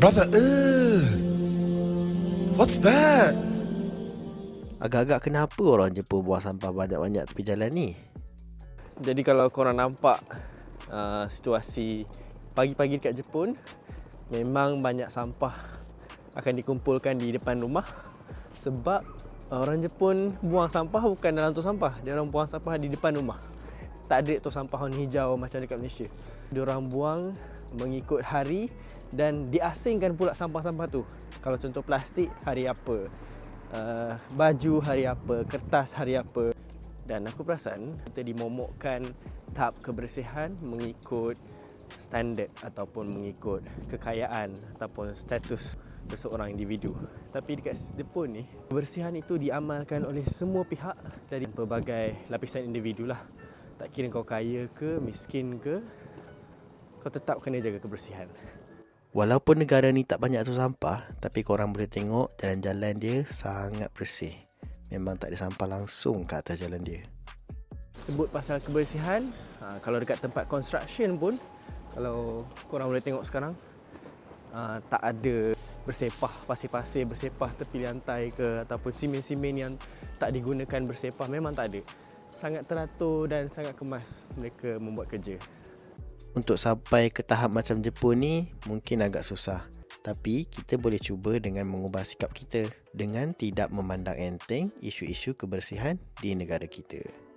Brother, uh, what's that? Agak-agak kenapa orang Jepun buang sampah banyak-banyak tepi jalan ni? Jadi kalau korang nampak uh, situasi pagi-pagi dekat Jepun memang banyak sampah akan dikumpulkan di depan rumah sebab orang Jepun buang sampah bukan dalam tong sampah, dia orang buang sampah di depan rumah. Tak ada tong sampah warna hijau macam dekat Malaysia. Dia orang buang mengikut hari dan diasingkan pula sampah-sampah tu. Kalau contoh plastik hari apa, uh, baju hari apa, kertas hari apa. Dan aku perasan kita dimomokkan tahap kebersihan mengikut standard ataupun mengikut kekayaan ataupun status seseorang individu. Tapi dekat Jepun ni, kebersihan itu diamalkan oleh semua pihak dari pelbagai lapisan individu lah. Tak kira kau kaya ke, miskin ke, kau tetap kena jaga kebersihan. Walaupun negara ni tak banyak tu sampah, tapi korang boleh tengok jalan-jalan dia sangat bersih. Memang tak ada sampah langsung ke atas jalan dia. Sebut pasal kebersihan, ha, kalau dekat tempat construction pun, kalau korang boleh tengok sekarang, ha, tak ada bersepah, pasir-pasir bersepah tepi lantai ke ataupun simen-simen yang tak digunakan bersepah, memang tak ada. Sangat teratur dan sangat kemas mereka membuat kerja. Untuk sampai ke tahap macam Jepun ni mungkin agak susah. Tapi kita boleh cuba dengan mengubah sikap kita dengan tidak memandang enteng isu-isu kebersihan di negara kita.